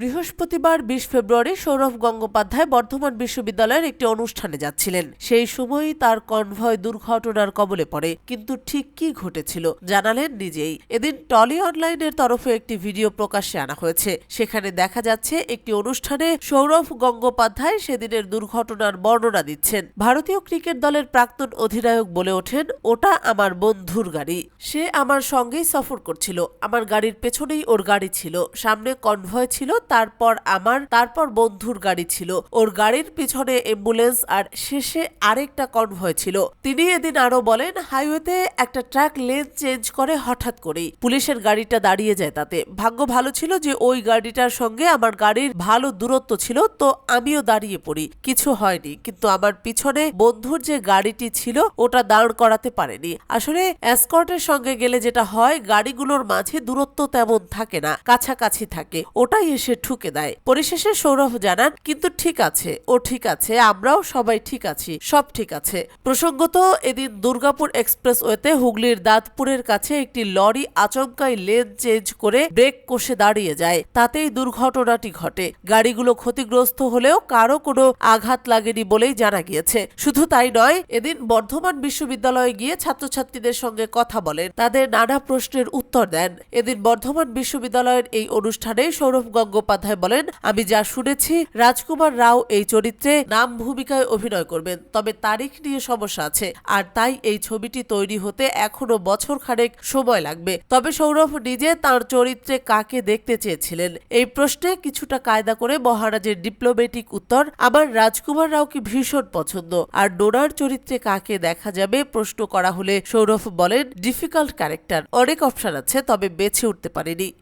বৃহস্পতিবার বিশ ফেব্রুয়ারি সৌরভ গঙ্গোপাধ্যায় বর্ধমান বিশ্ববিদ্যালয়ের একটি অনুষ্ঠানে যাচ্ছিলেন। সেই সময়ই তার কনভয় দুর্ঘটনার কবলে পড়ে। কিন্তু ঠিক কি ঘটেছিল জানালেন নিজেই। এদিন টলি অনলাইনের তরফে একটি ভিডিও প্রকাশ্যে আনা হয়েছে। সেখানে দেখা যাচ্ছে, একটি অনুষ্ঠানে সৌরভ গঙ্গোপাধ্যায় সেদিনের দুর্ঘটনার বর্ণনা দিচ্ছেন। ভারতীয় ক্রিকেট দলের প্রাক্তন অধিনায়ক বলে ওঠেন, ওটা আমার বন্ধুর গাড়ি। সে আমার সঙ্গেই সফর করছিল। আমার গাড়ির পেছনেই ওর গাড়ি ছিল। সামনে কনভয় ছিল তারপর আমার, তারপর বন্ধুর গাড়ি ছিল। ওর গাড়ির পিছনে অ্যাম্বুলেন্স আর শেষে আরেকটা কনভয় ছিল। তিনি এদিন আরও বলেন, হাইওয়েতে একটা ট্রাক লেন চেঞ্জ করে হঠাৎ করেই। পুলিশের গাড়িটা দাঁড়িয়ে যায় তাতে। ভাগ্য ভালো ছিল যে ওই গাড়িটার সঙ্গে আমার গাড়ির ভালো দূরত্ব ছিল, তো আমিও দাঁড়িয়ে পড়ি। কিছু হয়নি, কিন্তু আমার পিছনে বন্ধুর যে গাড়িটি ছিল, ওটা দাঁড় করাতে পারেনি। আসলে অ্যাসকর্টের সঙ্গে গেলে যেটা হয়, গাড়িগুলোর মাঝে দূরত্ব তেমন থাকে না, কাছাকাছি থাকে। ওটাই এসে ঠুকে দেয়। পরিশেষে সৌরভ জানান, কিন্তু ঠিক আছে, ও ঠিক আছে, আমরাও সবাই ঠিক আছি, সব ঠিক আছে। প্রসঙ্গত, এদিন দুর্গাপুর এক্সপ্রেস ওয়েতে হুগলির দাঁতপুরের কাছে একটি লরি আচমকাই লেন চেঞ্জ করে ব্রেক কষে দাঁড়িয়ে যায়। তাতেই দুর্ঘটনাটি ঘটে। গাড়িগুলো ক্ষতিগ্রস্ত হলেও কারও কোনো আঘাত লাগেনি বলেই জানা গিয়েছে। শুধু তাই নয়, এদিন বর্ধমান বিশ্ববিদ্যালয়ে গিয়ে ছাত্রছাত্রীদের সঙ্গে কথা বলেন। তাদের নানা প্রশ্নের উত্তর দেন। এদিন বর্ধমান বিশ্ববিদ্যালয়ের এই অনুষ্ঠানে সৌরভ গঙ্গোপাধ্যায় বলেন, আমি যা শুনেছি, রাজকুমার রাও এই চরিত্রে নাম ভূমিকায় অভিনয় করবেন, তবে তারিখ নিয়ে সমস্যা আছে। আর তাই এই ছবিটি তৈরি হতে এখনও বছর খানেক সময় লাগবে। তবে সৌরভ নিজে তার চরিত্রে কাকে দেখতে চেয়েছিলেন? এই প্রশ্নে কিছুটা কায়দা করে মহারাজের ডিপ্লোমেটিক উত্তর, আমার রাজকুমার রাওকে ভীষণ পছন্দ? আর ডোনার চরিত্রে কাকে দেখা যাবে? প্রশ্ন করা হলে সৌরভ বলেন, ডিফিকাল্ট ক্যারেক্টার, অনেক অপশন আছে, তবে বেছে উঠতে পারেনি।